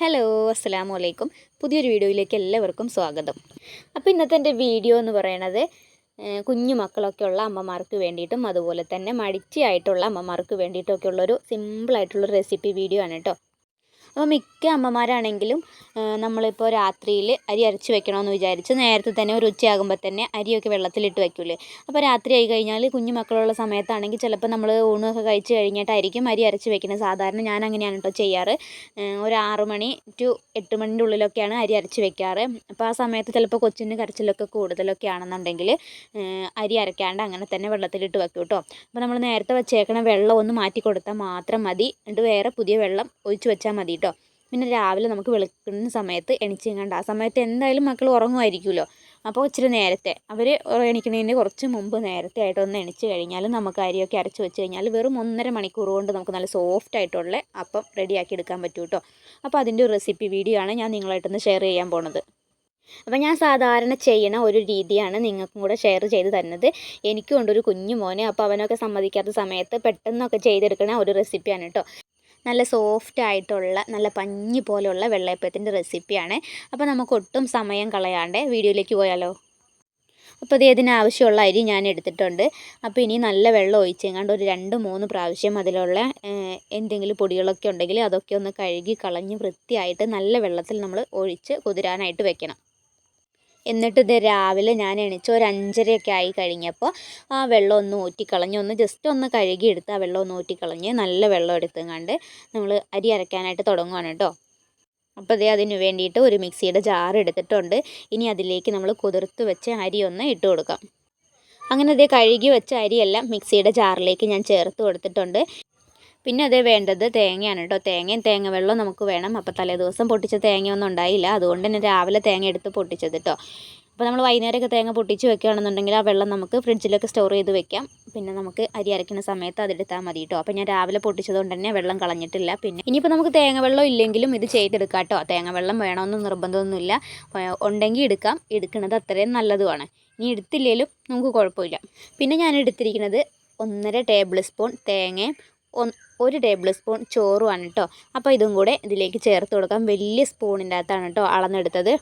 Hello അസ്സാം വലൈക്കും പുതിയൊരു വീഡിയോയിലേക്ക് എല്ലാവർക്കും സ്വാഗതം. അപ്പോൾ ഇന്നത്തെ എന്റെ വീഡിയോ എന്ന് പറയണത് കുഞ്ഞു മക്കളൊക്കെ ഉള്ള അമ്മമാർക്ക് വേണ്ടിയിട്ടും അതുപോലെ തന്നെ മടിച്ചിയായിട്ടുള്ള അമ്മമാർക്ക് വേണ്ടിയിട്ടൊക്കെ ഉള്ളൊരു സിമ്പിളായിട്ടുള്ളൊരു റെസിപ്പി വീഡിയോ ആണ് കേട്ടോ അപ്പോൾ മിക്ക അമ്മമാരാണെങ്കിലും നമ്മളിപ്പോൾ രാത്രിയിൽ അരി അരച്ച് വെക്കണമെന്ന് വിചാരിച്ച് നേരത്തെ തന്നെ ഒരു ഉച്ചയാകുമ്പോൾ തന്നെ അരിയൊക്കെ വെള്ളത്തിലിട്ട് വെക്കൂലേ. അപ്പോൾ രാത്രി ആയി കഴിഞ്ഞാൽ കുഞ്ഞു മക്കളുള്ള സമയത്താണെങ്കിൽ ചിലപ്പോൾ നമ്മൾ ഊണൊക്കെ കഴിച്ച് കഴിഞ്ഞിട്ടായിരിക്കും അരി അരച്ച് വെക്കുന്നത് സാധാരണ ഞാൻ അങ്ങനെയാണ് കേട്ടോ ചെയ്യാറ് ഒരു ആറ് മണി ടു എട്ട് മണിന്റെ ഉള്ളിലൊക്കെയാണ് അരി അരച്ച് വെക്കാറ്. അപ്പോൾ ആ സമയത്ത് ചിലപ്പോൾ കൊച്ചിന് കരച്ചിലൊക്കെ കൂടുതലൊക്കെ ആണെന്നുണ്ടെങ്കിൽ അരി അരക്കാണ്ട് അങ്ങനെ തന്നെ വെള്ളത്തിലിട്ട് വെക്കും കേട്ടോ അപ്പോൾ നമ്മൾ നേരത്തെ വെച്ചേക്കണ വെള്ളം ഒന്ന് മാറ്റി കൊടുത്താൽ മാത്രം മതി. എന്നിട്ട് വേറെ പുതിയ വെള്ളം ഒഴിച്ച് വെച്ചാൽ മതി പിന്നെ രാവിലെ നമുക്ക് വെളുക്കുന്ന സമയത്ത് എണിച്ചിങ്ങാണ്ട്. ആ സമയത്ത് എന്തായാലും മക്കൾ ഉറങ്ങുമായിരിക്കുമല്ലോ. അപ്പോൾ ഇച്ചിരി നേരത്തെ അവർ എണിക്കുന്നതിന് കുറച്ച് മുമ്പ് നേരത്തെ ആയിട്ട് ഒന്ന് എണിച്ച് കഴിഞ്ഞാൽ നമുക്ക് അരിയൊക്കെ അരച്ച് വെച്ച് കഴിഞ്ഞാൽ വെറും ഒന്നര മണിക്കൂർ കൊണ്ട് നമുക്ക് നല്ല സോഫ്റ്റ് ആയിട്ടുള്ള അപ്പം റെഡിയാക്കി എടുക്കാൻ പറ്റും കേട്ടോ അപ്പോൾ അതിന്റെ ഒരു റെസിപ്പി വീഡിയോ ആണ് ഞാൻ നിങ്ങളായിട്ടൊന്ന് ഷെയർ ചെയ്യാൻ പോണത്. അപ്പോൾ ഞാൻ സാധാരണ ചെയ്യണ ഒരു രീതിയാണ് നിങ്ങൾക്കും കൂടെ ഷെയർ ചെയ്ത് തരുന്നത്. എനിക്കും ഉണ്ട് ഒരു കുഞ്ഞു മോനെ അപ്പോൾ അവനൊക്കെ സമ്മതിക്കാത്ത സമയത്ത് പെട്ടെന്നൊക്കെ ചെയ്തെടുക്കണ ഒരു റെസിപ്പിയാണ് കേട്ടോ നല്ല സോഫ്റ്റ് ആയിട്ടുള്ള നല്ല പഞ്ഞി പോലെയുള്ള വെള്ളയപ്പത്തിന്റെ റെസിപ്പിയാണ്. അപ്പോൾ നമുക്ക് ഒട്ടും സമയം കളയാണ്ട് വീഡിയോയിലേക്ക് പോയാലോ? അപ്പോൾ ഇത് ഇതിനാവശ്യമുള്ള അരി ഞാൻ എടുത്തിട്ടുണ്ട്. അപ്പോൾ ഇനി നല്ല വെള്ളം ഒഴിച്ചെങ്ങാണ്ട് ഒരു രണ്ട് മൂന്ന് പ്രാവശ്യം അതിലുള്ള എന്തെങ്കിലും പൊടികളൊക്കെ ഉണ്ടെങ്കിൽ അതൊക്കെ ഒന്ന് കഴുകി കളഞ്ഞ് വൃത്തിയായിട്ട് നല്ല വെള്ളത്തിൽ നമ്മൾ ഒഴിച്ച് കുതിരാനായിട്ട് വെക്കണം. എന്നിട്ട് ഇത് രാവിലെ ഞാൻ എണീച്ച് ഒരു അഞ്ചരയൊക്കെ ആയി കഴിഞ്ഞപ്പോൾ ആ വെള്ളം ഒന്ന് ഊറ്റിക്കളഞ്ഞ് ഒന്ന് ജസ്റ്റ് ഒന്ന് കഴുകിയെടുത്ത് ആ വെള്ളം ഒന്ന് ഊറ്റിക്കളഞ്ഞ് നല്ല വെള്ളം എടുത്തുകൊണ്ട് നമ്മൾ അരി അരയ്ക്കാനായിട്ട് തുടങ്ങുവാണ് കേട്ടോ. അപ്പോൾ അതേ അതിന് വേണ്ടിയിട്ട് ഒരു മിക്സിയുടെ ജാർ എടുത്തിട്ടുണ്ട്. ഇനി അതിലേക്ക് നമ്മൾ കുതിർത്ത് വെച്ച് അരി ഒന്ന് ഇട്ട് കൊടുക്കാം. അങ്ങനെ അതേ കഴുകി വെച്ച അരിയെല്ലാം മിക്സിയുടെ ജാറിലേക്ക് ഞാൻ ചേർത്ത് കൊടുത്തിട്ടുണ്ട്. പിന്നെ അതേ വേണ്ടത് തേങ്ങയാണ് കേട്ടോ. തേങ്ങയും തേങ്ങ വെള്ളവും നമുക്ക് വേണം. അപ്പോൾ തലേ ദിവസം പൊട്ടിച്ച തേങ്ങയൊന്നും ഉണ്ടായില്ല. അതുകൊണ്ട് തന്നെ രാവിലെ തേങ്ങ എടുത്ത് പൊട്ടിച്ചത് കേട്ടോ. അപ്പോൾ നമ്മൾ വൈകുന്നേരമൊക്കെ തേങ്ങ പൊട്ടിച്ച് വെക്കുകയാണെന്നുണ്ടെങ്കിൽ ആ വെള്ളം നമുക്ക് ഫ്രിഡ്ജിലൊക്കെ സ്റ്റോർ ചെയ്ത് വെക്കാം. പിന്നെ നമുക്ക് അരി അരയ്ക്കുന്ന സമയത്ത് അതെടുത്താൽ മതി കേട്ടോ. അപ്പോൾ ഞാൻ രാവിലെ പൊട്ടിച്ചതുകൊണ്ട് തന്നെ വെള്ളം കളഞ്ഞിട്ടില്ല. പിന്നെ ഇനിയിപ്പോൾ നമുക്ക് തേങ്ങ വെള്ളം ഇല്ലെങ്കിലും ഇത് ചെയ്തെടുക്കാം കേട്ടോ. തേങ്ങ വെള്ളം വേണമെന്ന് നിർബന്ധമൊന്നുമില്ല. ഉണ്ടെങ്കിൽ എടുക്കാം. എടുക്കുന്നത് അത്രയും നല്ലതുമാണ്. ഇനി എടുത്തില്ലെങ്കിലും നമുക്ക് കുഴപ്പമില്ല. പിന്നെ ഞാൻ എടുത്തിരിക്കുന്നത് ഒന്നര ടേബിൾ സ്പൂൺ തേങ്ങയും ഒരു ടേബിൾ സ്പൂൺ ചോറുമാണ് കേട്ടോ അപ്പോൾ ഇതും കൂടെ ഇതിലേക്ക് ചേർത്ത് കൊടുക്കാം. വലിയ സ്പൂണിന്റെ അകത്താണ് കേട്ടോ അളന്നെടുത്തത്.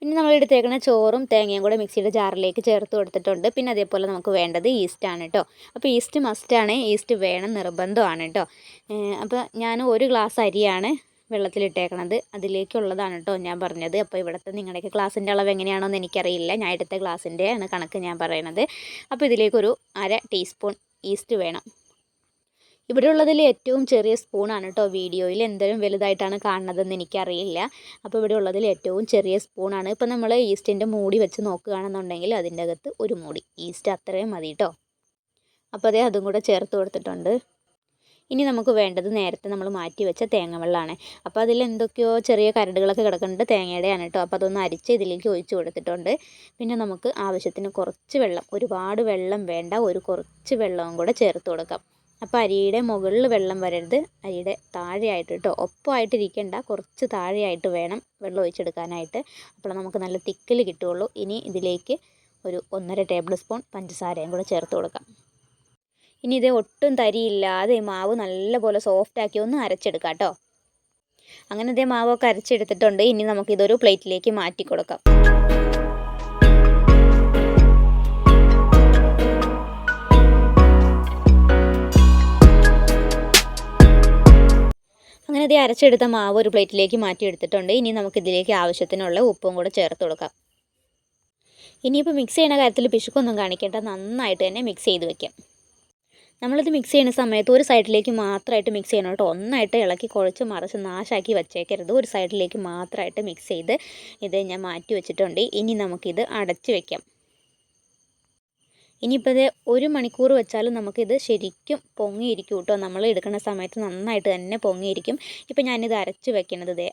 പിന്നെ നമ്മൾ എടുത്തേക്കുന്ന ചോറും തേങ്ങയും കൂടെ മിക്സിയുടെ ജാറിലേക്ക് ചേർത്ത് കൊടുത്തിട്ടുണ്ട്. പിന്നെ അതേപോലെ നമുക്ക് വേണ്ടത് ഈസ്റ്റാണ് കേട്ടോ അപ്പോൾ ഈസ്റ്റ് മസ്റ്റാണ് ഈസ്റ്റ് വേണം നിർബന്ധമാണ് കേട്ടോ അപ്പോൾ ഞാൻ ഒരു ഗ്ലാസ് അരിയാണ് വെള്ളത്തിലിട്ടേക്കണത്. അതിലേക്കുള്ളതാണ് കേട്ടോ ഞാൻ പറഞ്ഞത്. അപ്പോൾ ഇവിടുത്തെ നിങ്ങളുടെയൊക്കെ ഗ്ലാസിന്റെ അളവ് എങ്ങനെയാണോന്ന് എനിക്കറിയില്ല. ഞാൻ എടുത്ത ഗ്ലാസിന്റെ ആണ് കണക്ക് ഞാൻ പറയണത്. അപ്പോൾ ഇതിലേക്കൊരു അര ടീസ്പൂൺ ഈസ്റ്റ് വേണം. ഇവിടെ ഉള്ളതിൽ ഏറ്റവും ചെറിയ സ്പൂണാണ് കേട്ടോ വീഡിയോയിൽ എന്തെങ്കിലും വലുതായിട്ടാണ് കാണുന്നതെന്ന് എനിക്കറിയില്ല. അപ്പോൾ ഇവിടെ ഉള്ളതിൽ ഏറ്റവും ചെറിയ സ്പൂണാണ്. ഇപ്പോൾ നമ്മൾ ഈസ്റ്റിന്റെ മൂടി വെച്ച് നോക്കുകയാണെന്നുണ്ടെങ്കിൽ അതിന്റെ അകത്ത് ഒരു മൂടി ഈസ്റ്റ് അത്രയും മതി കേട്ടോ. അപ്പോൾ അതേ അതും കൂടെ ചേർത്ത് കൊടുത്തിട്ടുണ്ട്. ഇനി നമുക്ക് വേണ്ടത് നേരത്തെ നമ്മൾ മാറ്റി വെച്ച തേങ്ങ വെള്ളമാണ് അപ്പോൾ അതിൽ എന്തൊക്കെയോ ചെറിയ കരടുകളൊക്കെ കിടക്കുന്നുണ്ട് തേങ്ങയുടെയാണ് കേട്ടോ. അപ്പോൾ അതൊന്ന് അരിച്ച് ഇതിലേക്ക് ഒഴിച്ചു കൊടുത്തിട്ടുണ്ട്. പിന്നെ നമുക്ക് ആവശ്യത്തിന് കുറച്ച് വെള്ളം ഒരുപാട് വെള്ളം വേണ്ട ഒരു കുറച്ച് വെള്ളവും കൂടെ ചേർത്ത് കൊടുക്കാം. അപ്പോൾ അരിയുടെ മുകളിൽ വെള്ളം വരരുത്. അരിയുടെ താഴെയായിട്ട് കേട്ടോ. ഒപ്പമായിട്ട് ഇരിക്കേണ്ട. കുറച്ച് താഴെയായിട്ട് വേണം വെള്ളം ഒഴിച്ചെടുക്കാനായിട്ട്. അപ്പോൾ നമുക്ക് നല്ല തിക്കിൽ കിട്ടുകയുള്ളൂ. ഇനി ഇതിലേക്ക് ഒരു ഒന്നര ടേബിൾ സ്പൂൺ പഞ്ചസാരയും കൂടെ ചേർത്ത് കൊടുക്കാം. ഇനി ഇത് ഒട്ടും തരിയില്ലാതെ മാവ് നല്ലപോലെ സോഫ്റ്റ് ആക്കി ഒന്ന് അരച്ചെടുക്കാം കേട്ടോ. അങ്ങനെ ഇതേ മാവൊക്കെ അരച്ചെടുത്തിട്ടുണ്ട്. ഇനി നമുക്കിതൊരു പ്ലേറ്റിലേക്ക് മാറ്റി കൊടുക്കാം. അങ്ങനെ ഇത് അരച്ചെടുത്ത മാവ് ഒരു പ്ലേറ്റിലേക്ക് മാറ്റി ഇനി നമുക്ക് ഇതിലേക്ക് ആവശ്യത്തിനുള്ള ഉപ്പും കൂടെ ചേർത്ത് കൊടുക്കാം. ഇനിയിപ്പോൾ മിക്സ് ചെയ്യുന്ന കാര്യത്തിൽ പിശുക്കൊന്നും കാണിക്കേണ്ട. നന്നായിട്ട് തന്നെ മിക്സ് ചെയ്ത് വെക്കാം. നമ്മളിത് മിക്സ് ചെയ്യുന്ന സമയത്ത് ഒരു സൈഡിലേക്ക് മാത്രമായിട്ട് മിക്സ് ചെയ്യണം ഒന്നായിട്ട് ഇളക്കി കുഴച്ച് മറിച്ച് നാശാക്കി വച്ചേക്കരുത്. ഒരു സൈഡിലേക്ക് മാത്രമായിട്ട് മിക്സ് ചെയ്ത് ഇത് ഞാൻ മാറ്റി വെച്ചിട്ടുണ്ട്. ഇനി നമുക്കിത് അടച്ച് വെക്കാം. ഇനിയിപ്പോൾ ഇത് ഒരു മണിക്കൂർ വെച്ചാലും നമുക്കിത് ശരിക്കും പൊങ്ങിയിരിക്കും കേട്ടോ. നമ്മൾ എടുക്കുന്ന സമയത്ത് നന്നായിട്ട് തന്നെ പൊങ്ങിയിരിക്കും. ഇപ്പം ഞാനിത് അരച്ച് വെക്കണത് ഇതേ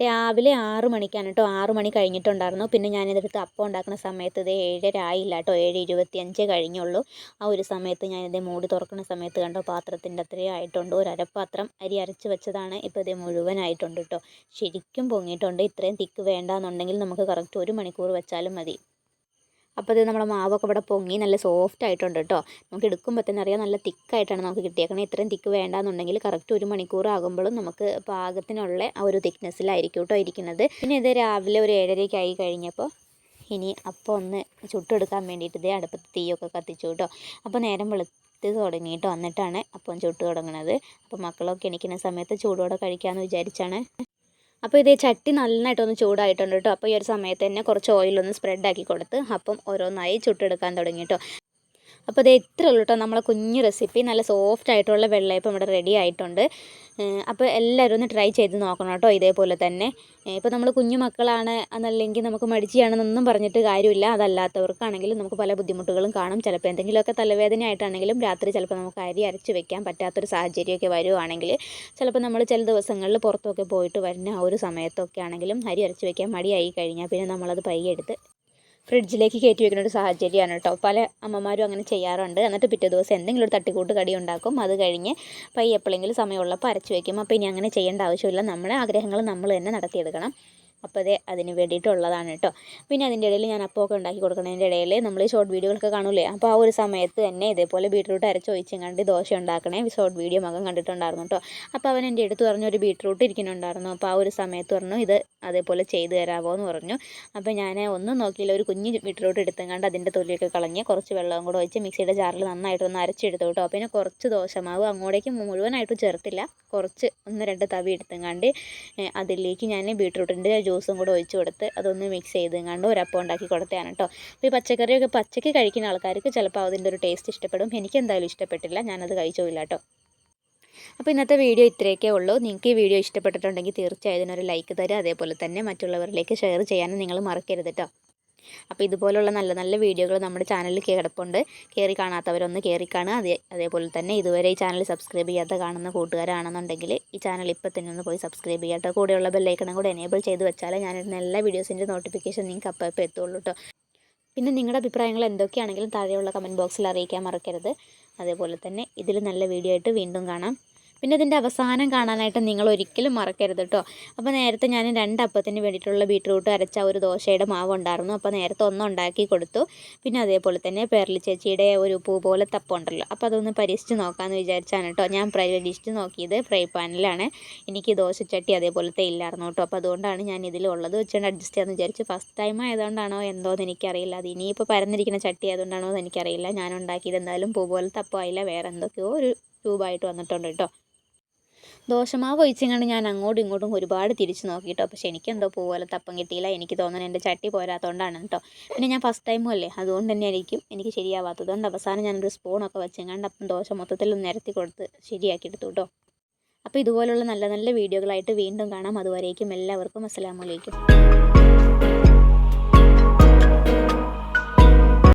രാവിലെ ആറ് മണിക്കാണ് കേട്ടോ. ആറ് മണി കഴിഞ്ഞിട്ടുണ്ടായിരുന്നു. പിന്നെ ഞാനിതെടുത്ത് അപ്പം ഉണ്ടാക്കുന്ന സമയത്ത് ഇത് ഏഴര ആയില്ല കേട്ടോ. ഏഴ് ഇരുപത്തിയഞ്ച് കഴിഞ്ഞുള്ളൂ. ആ ഒരു സമയത്ത് ഞാനിത് മൂടി തുറക്കുന്ന സമയത്ത് കണ്ടോ? പാത്രത്തിന്റെ അത്രയും ആയിട്ടുണ്ട്. ഒരു അരപ്പാത്രം അരി അരച്ച് വെച്ചതാണ് ഇപ്പോൾ ഇത് മുഴുവനായിട്ടുണ്ട് കേട്ടോ. ശരിക്കും പൊങ്ങിയിട്ടുണ്ട്. ഇത്രയും തിക്ക് വേണ്ടാന്നുണ്ടെങ്കിൽ നമുക്ക് കറക്റ്റ് ഒരു മണിക്കൂർ വെച്ചാലും മതി. അപ്പോൾ ഇത് നമ്മുടെ മാവൊക്കെ ഇവിടെ പൊങ്ങി നല്ല സോഫ്റ്റ് ആയിട്ടുണ്ട് കേട്ടോ. നമുക്ക് എടുക്കുമ്പോൾ തന്നെ അറിയാം നല്ല തിക്കായിട്ടാണ് നമുക്ക് കിട്ടിയേക്കണത് ഇത്രയും തിക്ക് വേണ്ടാന്നുണ്ടെങ്കിൽ കറക്റ്റ് ഒരു മണിക്കൂർ ആകുമ്പോഴും നമുക്ക് പാകത്തിനുള്ള ആ ഒരു തിക്നെസ്സിലായിരിക്കും കേട്ടോ ഇരിക്കുന്നത്. പിന്നെ ഇത് രാവിലെ ഒരു ഏഴരയ്ക്ക് ആയി കഴിഞ്ഞപ്പോൾ ഇനി അപ്പോൾ ഒന്ന് ചുട്ടെടുക്കാൻ വേണ്ടിയിട്ട് ഇതേ അടുപ്പത്ത് തീയൊക്കെ കത്തിച്ചു കേട്ടോ. അപ്പോൾ നേരം വെളുത്ത് തുടങ്ങിയിട്ട് വന്നിട്ടാണ് അപ്പം ചുട്ട് തുടങ്ങുന്നത് അപ്പോൾ മക്കളൊക്കെ എണിക്കുന്ന സമയത്ത് ചൂടോടെ കഴിക്കാമെന്ന് വിചാരിച്ചാണ്. അപ്പോൾ ഇതേ ചട്ടി നന്നായിട്ടൊന്ന് ചൂടായിട്ടുണ്ട് കേട്ടോ അപ്പോൾ ഈ ഒരു സമയത്ത് തന്നെ കുറച്ച് ഓയിലൊന്ന് സ്പ്രെഡ് ആക്കി കൊടുത്ത് അപ്പം ഓരോന്നായി ചുട്ടെടുക്കാൻ തുടങ്ങി കേട്ടോ അപ്പോൾ അത് ഇത്രേ ഉള്ളൂ കേട്ടോ നമ്മളെ കുഞ്ഞു റെസിപ്പി നല്ല സോഫ്റ്റ് ആയിട്ടുള്ള വെള്ളയപ്പം ഇവിടെ റെഡി ആയിട്ടുണ്ട്. അപ്പോൾ എല്ലാവരും ഒന്ന് ട്രൈ ചെയ്ത് നോക്കണം കേട്ടോ ഇതേപോലെ തന്നെ. ഇപ്പോൾ നമ്മൾ കുഞ്ഞു മക്കളാണ് എന്നല്ലെങ്കിൽ നമുക്ക് മടിച്ചിയാണെന്നൊന്നും പറഞ്ഞിട്ട് കാര്യമില്ല. അതല്ലാത്തവർക്കാണെങ്കിലും നമുക്ക് പല ബുദ്ധിമുട്ടുകളും കാണും. ചിലപ്പോൾ എന്തെങ്കിലുമൊക്കെ തലവേദന ആയിട്ടാണെങ്കിലും രാത്രി ചിലപ്പോൾ നമുക്ക് അരി അരച്ച് വെക്കാൻ പറ്റാത്തൊരു സാഹചര്യമൊക്കെ വരുവാണെങ്കിൽ ചിലപ്പോൾ നമ്മൾ ചില ദിവസങ്ങളിൽ പുറത്തൊക്കെ പോയിട്ട് വരുന്ന ആ ഒരു സമയത്തൊക്കെ ആണെങ്കിലും അരി അരച്ച് വെക്കാൻ മടിയായി കഴിഞ്ഞാൽ പിന്നെ നമ്മളത് പയ്യെ എടുത്ത് ഫ്രിഡ്ജിലേക്ക് കയറ്റി വെക്കുന്ന ഒരു സാഹചര്യമാണ് കേട്ടോ. പല അമ്മമാരും അങ്ങനെ ചെയ്യാറുണ്ട്. എന്നിട്ട് പിറ്റേ ദിവസം എന്തെങ്കിലും ഒരു തട്ടിക്കൂട്ട് കടി ഉണ്ടാക്കും. അത് കഴിഞ്ഞ് പയ്യെ എപ്പോഴെങ്കിലും സമയമുള്ളപ്പോൾ അരച്ച് വയ്ക്കും. അപ്പോൾ ഇനി അങ്ങനെ ചെയ്യേണ്ട ആവശ്യമില്ല. നമ്മുടെ ആഗ്രഹങ്ങൾ നമ്മൾ തന്നെ നടത്തിയെടുക്കണം. അപ്പോൾ അതേ അതിന് വേണ്ടിയിട്ടുള്ളതാണ് കേട്ടോ പിന്നെ അതിന്റെ ഇടയിൽ ഞാൻ അപ്പമൊക്കെ ഉണ്ടാക്കി കൊടുക്കുന്നതിന്റെ ഇടയിൽ നമ്മൾ ഷോർട്ട് വീഡിയോകളൊക്കെ കാണൂലേ അപ്പോൾ ആ ഒരു സമയത്ത് തന്നെ ഇതേപോലെ ബീട്രൂട്ട് അരച്ച് ഒഴിച്ചും കണ്ട് ദോശ ഉണ്ടാക്കണേ ഷോർട്ട് വീഡിയോ മകൻ കണ്ടിട്ടുണ്ടായിരുന്നു കേട്ടോ അപ്പോൾ അവൻ എന്റെ അടുത്ത് പറഞ്ഞു ഒരു ബീട്രൂട്ട് ഇരിക്കുന്നുണ്ടായിരുന്നു. അപ്പോൾ ആ ഒരു സമയത്ത് പറഞ്ഞു ഇത് അതേപോലെ ചെയ്തു തരാമോ എന്ന് പറഞ്ഞു. അപ്പോൾ ഞാൻ ഒന്നും നോക്കിയില്ല ഒരു കുഞ്ഞ് ബീട്രൂട്ട് എടുത്തും കണ്ട് അതിന്റെ തൊലിയൊക്കെ കളഞ്ഞ് കുറച്ച് വെള്ളവും കൂടെ ഒഴിച്ച് മിക്സിയുടെ ജാറിൽ നന്നായിട്ടൊന്ന് അരച്ചെടുത്തു കേട്ടോ പിന്നെ കുറച്ച് ദോശമാവ് അങ്ങോട്ടേക്ക് മുഴുവനായിട്ട് ചേർത്തില്ല. കുറച്ച് ഒന്ന് രണ്ട് തവി എടുത്തും കണ്ട് അതിലേക്ക് ഞാൻ ബീട്രൂട്ടിന്റെ ജ്യൂസും കൂടെ ഒഴിച്ച് കൊടുത്ത് അതൊന്ന് മിക്സ് ചെയ്ത് കണ്ട് ഒരപ്പം ഉണ്ടാക്കി കൊടുത്തതാണ് കേട്ടോ അപ്പോൾ ഈ പച്ചക്കറിയൊക്കെ പച്ചക്ക് കഴിക്കുന്ന ആൾക്കാർക്ക് ചിലപ്പോൾ അതിന്റെ ഒരു ടേസ്റ്റ് ഇഷ്ടപ്പെടും. എനിക്ക് എന്തായാലും ഇഷ്ടപ്പെട്ടില്ല. ഞാനത് കഴിച്ചില്ല കേട്ടോ അപ്പോൾ ഇന്നത്തെ വീഡിയോ ഇത്രയൊക്കെ ഉള്ളൂ. നിങ്ങൾക്ക് ഈ വീഡിയോ ഇഷ്ടപ്പെട്ടിട്ടുണ്ടെങ്കിൽ തീർച്ചയായും ഇതിനൊരു ലൈക്ക് തരിക. അതേപോലെ തന്നെ മറ്റുള്ളവരിലേക്ക് ഷെയർ ചെയ്യാനും നിങ്ങൾ മറക്കരുത് കേട്ടോ അപ്പോൾ ഇതുപോലുള്ള നല്ല നല്ല വീഡിയോകൾ നമ്മുടെ ചാനലിൽ കിടപ്പുണ്ട്. കയറി കാണാത്തവരൊന്ന് കയറി കാണുക. അതേ അതേപോലെ തന്നെ ഇതുവരെ ഈ ചാനൽ സബ്സ്ക്രൈബ് ചെയ്യാത്ത കാണുന്ന കൂട്ടുകാരാണെന്നുണ്ടെങ്കിൽ ഈ ചാനൽ ഇപ്പോൾ തന്നെ ഒന്ന് പോയി സബ്സ്ക്രൈബ് ചെയ്യാട്ടോ കൂടെയുള്ള ബെല്ലൈക്കണം കൂടെ എനേബിൾ ചെയ്ത് വെച്ചാൽ ഞാനിടുന്ന എല്ലാ വീഡിയോസിന്റെ നോട്ടിഫിക്കേഷൻ നിങ്ങൾക്ക് അപ്പോൾ ഇപ്പോൾ എത്തുള്ളൂ കേട്ടോ. പിന്നെ നിങ്ങളുടെ അഭിപ്രായങ്ങൾ എന്തൊക്കെയാണെങ്കിലും താഴെയുള്ള കമന്റ് ബോക്സിൽ അറിയിക്കാൻ മറക്കരുത്. അതേപോലെ തന്നെ ഇതിൽ നല്ല വീഡിയോ ആയിട്ട് വീണ്ടും കാണാം. പിന്നെ ഇതിന്റെ അവസാനം കാണാനായിട്ട് നിങ്ങൾ ഒരിക്കലും മറക്കരുത് കേട്ടോ അപ്പോൾ നേരത്തെ ഞാൻ രണ്ട് അപ്പത്തിന് വേണ്ടിയിട്ടുള്ള ബീട്രൂട്ട് അരച്ച ഒരു ദോശയുടെ മാവ് ഉണ്ടായിരുന്നു. അപ്പോൾ നേരത്തെ ഒന്ന് ഉണ്ടാക്കി കൊടുത്തു. പിന്നെ അതേപോലെ തന്നെ പേർലി ചേച്ചിയുടെ ഒരു പൂ പോലെ തപ്പം ഉണ്ടല്ലോ. അപ്പോൾ അതൊന്ന് പരീക്ഷിച്ച് നോക്കാമെന്ന് വിചാരിച്ചാണ് കേട്ടോ ഞാൻ പരീക്ഷിച്ച് നോക്കിയത് ഫ്രൈ പാനിലാണ്. എനിക്ക് ദോശച്ചട്ടി അതേപോലത്തെ ഇല്ലായിരുന്നു കേട്ടോ അപ്പോൾ അതുകൊണ്ടാണ് ഞാൻ ഇതിലുള്ളത് വെച്ചുകൊണ്ട് അഡ്ജസ്റ്റ് ചെയ്യാമെന്ന് വിചാരിച്ചു ഫസ്റ്റ് ടൈം ആയതുകൊണ്ടാണോ എന്തോന്ന് എനിക്കറിയില്ല. അത് ഇനിയിപ്പോൾ പരന്നിരിക്കുന്ന ചട്ടി ആയതുകൊണ്ടാണോ എന്ന് എനിക്കറിയില്ല. ഞാൻ ഉണ്ടാക്കിയത് എന്തായാലും പൂ പോലെ തപ്പമായില്ല വേറെ എന്തൊക്കെയോ ഒരു ട്യൂബായിട്ട് വന്നിട്ടുണ്ട് കേട്ടോ ദോശമാവ് ഒഴിച്ചിങ്ങാണ്ട് ഞാൻ അങ്ങോട്ടും ഇങ്ങോട്ടും ഒരുപാട് തിരിച്ച് നോക്കിയിട്ടോ പക്ഷെ എനിക്കെന്തോ പോലെ തപ്പം കിട്ടിയില്ല. എനിക്ക് തോന്നുന്നത് എന്റെ ചട്ടി പോരാത്തതുകൊണ്ടാണ് കേട്ടോ. പിന്നെ ഞാൻ ഫസ്റ്റ് ടൈമും അല്ലേ? അതുകൊണ്ട് തന്നെ ആയിരിക്കും എനിക്ക് ശരിയാവാത്തത്. അതുകൊണ്ട് അവസാനം ഞാനൊരു സ്പൂണൊക്കെ വെച്ചെങ്ങാണ്ട് അപ്പം ദോശ മൊത്തത്തിൽ നിരത്തി കൊടുത്ത് ശരിയാക്കി എടുത്തു കേട്ടോ. അപ്പോൾ ഇതുപോലുള്ള നല്ല നല്ല വീഡിയോകളായിട്ട് വീണ്ടും കാണാം. അതുവരേക്കും എല്ലാവർക്കും അസ്സലാമലൈക്കും